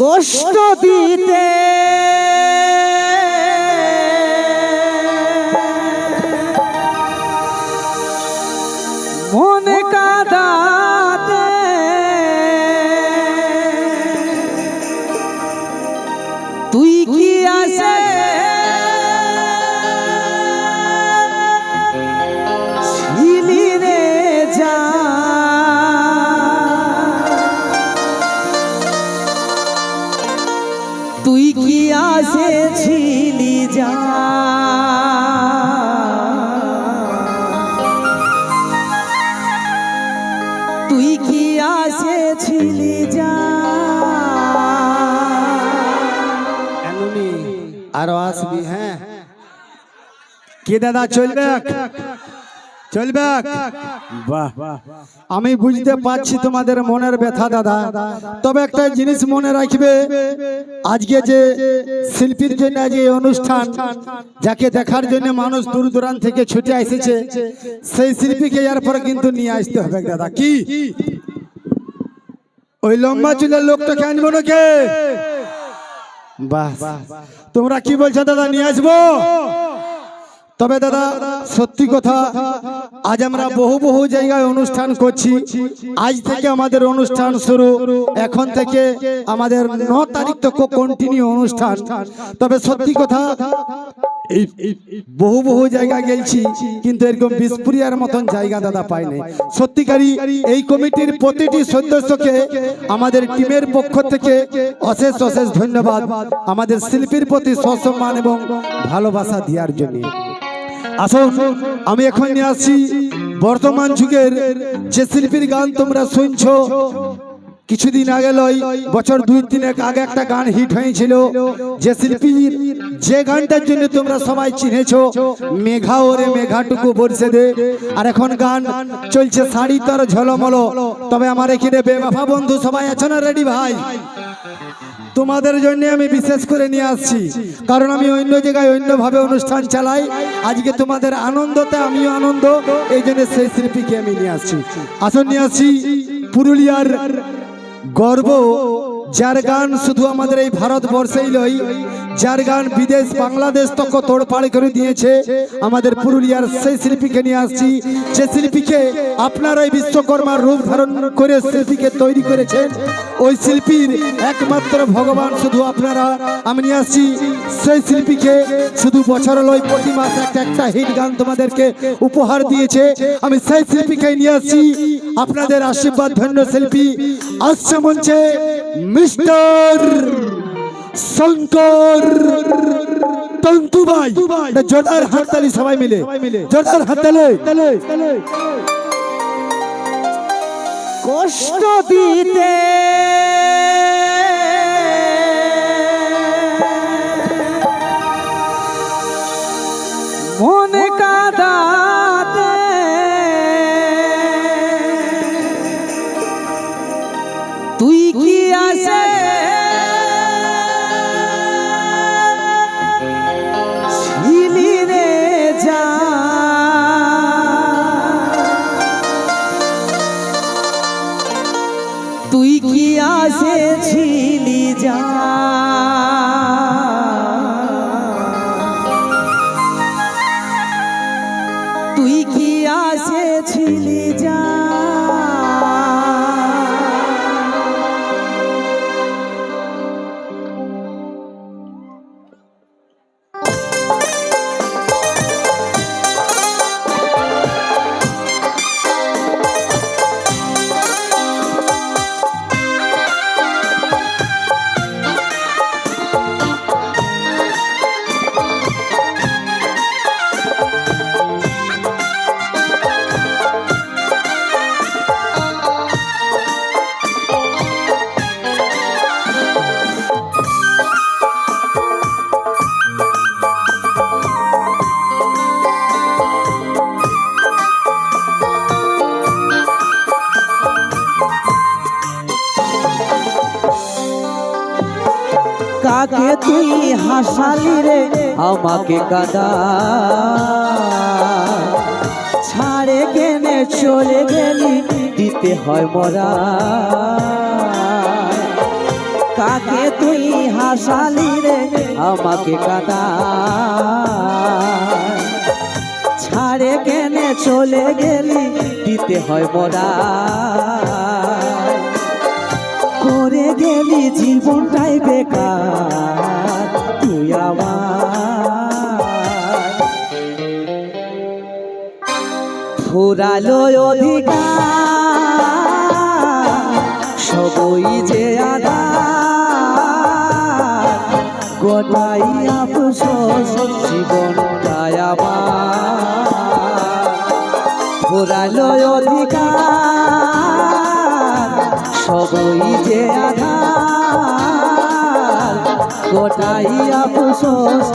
কষ্ট দিতে। মনে কাদাতে। তুই কি আসে? আসবি হ্যাঁ। কি দাদা চলবে? চলবে? বাহ আমি বুঝতে পারছি তোমাদের মনের ব্যথা দাদা। তবে একটা জিনিস মনে রাখবে। আজকে যে শিল্পীর জন্য যে অনুষ্ঠান যাকে দেখার জন্য মানুষ দূর দূরান্ত থেকে ছুটে এসেছে সেই শিল্পীকে এরপরে কিন্তু নিয়ে আসতে হবে দাদা। কি? ওই লম্বা চুলের লোকটাকে আনব নাকি? বাহ। তোমরা কি বলছো দাদা? নিয়ে আসব? তবে দাদা, সত্যি কথা, আজ আমরা বহু বহু জায়গায় অনুষ্ঠান করছি। আজ থেকে আমাদের অনুষ্ঠান শুরু। এখন থেকে আমাদের ন তারিখ তো কন্টিনিউ অনুষ্ঠান। তবে সত্যি কথা, এই বহু বহু জায়গা গেছি কিন্তু এরকম বিসপুরিয়ার মতন জায়গা দাদা পাইনি। সত্যিকারই, এই কমিটির প্রতিটি সদস্যকে, আমাদের টিমের পক্ষ থেকে অশেষ অশেষ ধন্যবাদ। আমাদের শিল্পীর প্রতি সসম্মান এবং ভালোবাসা দেওয়ার জন্য। আসুন, আমি এখন নিয়ে আসছি বর্তমান যুগের যে শিল্পীর গান তোমরা শুনছো। কিছুদিন আগে লয়, বছর দুই তিনেক আগে একটা গান হিট হয়েছিল। যে শিল্পীর যে গানটার জন্য তোমরা সবাই চিনেছ, মেঘা ওরে মেঘাটুকু বর্ষে দে। আর এখন গান চলছে শাড়ি তার ঝলমল। তবে আমার এখানে বেবাফা বন্ধু সবাই আছো না রেডি ভাই? তোমাদের জন্য আমি বিশেষ করে নিয়ে আসছি। কারণ আমি অন্য জায়গায় অন্যভাবে অনুষ্ঠান চালাই। আজকে তোমাদের আনন্দতে আমিও আনন্দ। এই জন্য সেই শিল্পীকে আমি নিয়ে আসছি। আসন নিয়ে আসছি পুরুলিয়ার গর্ব যার গান শুধু আমাদের এই ভারতবর্ষেই নয়, যার গান বিদেশ, বাংলাদেশ তক তোড়পাড় করে দিয়েছে, আমাদের পুরুলিয়ার সেই শিল্পীকে নিয়ে আসছি, যে শিল্পীকে আপনারা এই বিশ্বকর্মার রূপ ধারণ করে শিল্পীকে তৈরি করেছেন, ওই শিল্পীর একমাত্র ভগবান শুধু আপনারা। আমি নিয়ে আসছি সেই শিল্পীকে, শুধু বছর লয় প্রতি মাস একটা একটা হিট গান তোমাদেরকে উপহার দিয়েছে। আমি সেই শিল্পীকে নিয়ে আসছি, আপনাদের আশীর্বাদ ধন্য শিল্পী, আসছে মঞ্চে। মিস্টার শঙ্কর তন্তুবাই। ভাই জোরদার হাততালি সবাই মিলে। জোরদার হাততালি। কষ্ট দিতে তুই কি আসেছিলি? কাকে তুই হাসালি রে, আমাকে কাদা। ছাড়ে কেনে চলে গেলি, দিতে হয় মরা। কাকে তুই হাসালি রে, আমাকে কাদা। ছাড়ে কেনে চলে গেলি, দিতে হয় মোরা। গেলি জীবনটাই বেকার তুই আমার। ফুরালো অধিকার সবই যে আদা গোটাই আফসোস। গোটাই আফসোস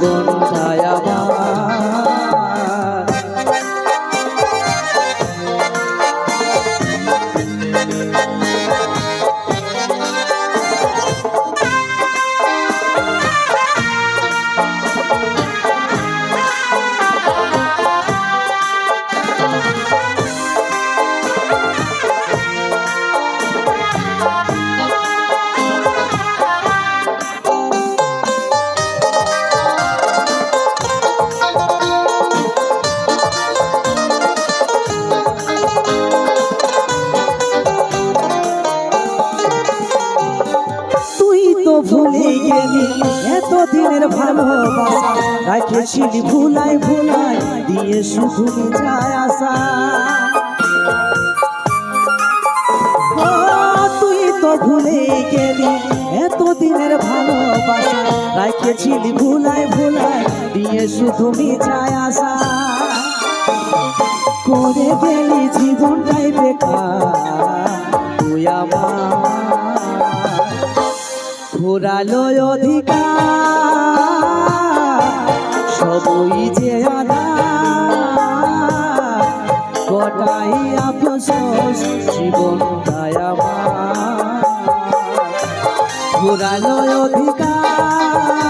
জীবনটাই আমার ভুলে গেলি এত দিনের ভালোবাসা রাখেছিলি ভুলাই ভুলাই দিয়ে শুধু যায় ও, তুই তো ভুলে গেলি এত দিনের ভালোবাসা রাখেছিলি ভুলাই ভুলাই দিয়ে শুধু মিছায় আসা করে গেলি জীবনটাই বেকার তুই আমার ফুরালো অধিকার সবই যে আদা। গোটাই আফসোস জীবনটাই ঘোরালো অধিকার।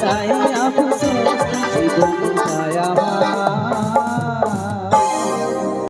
在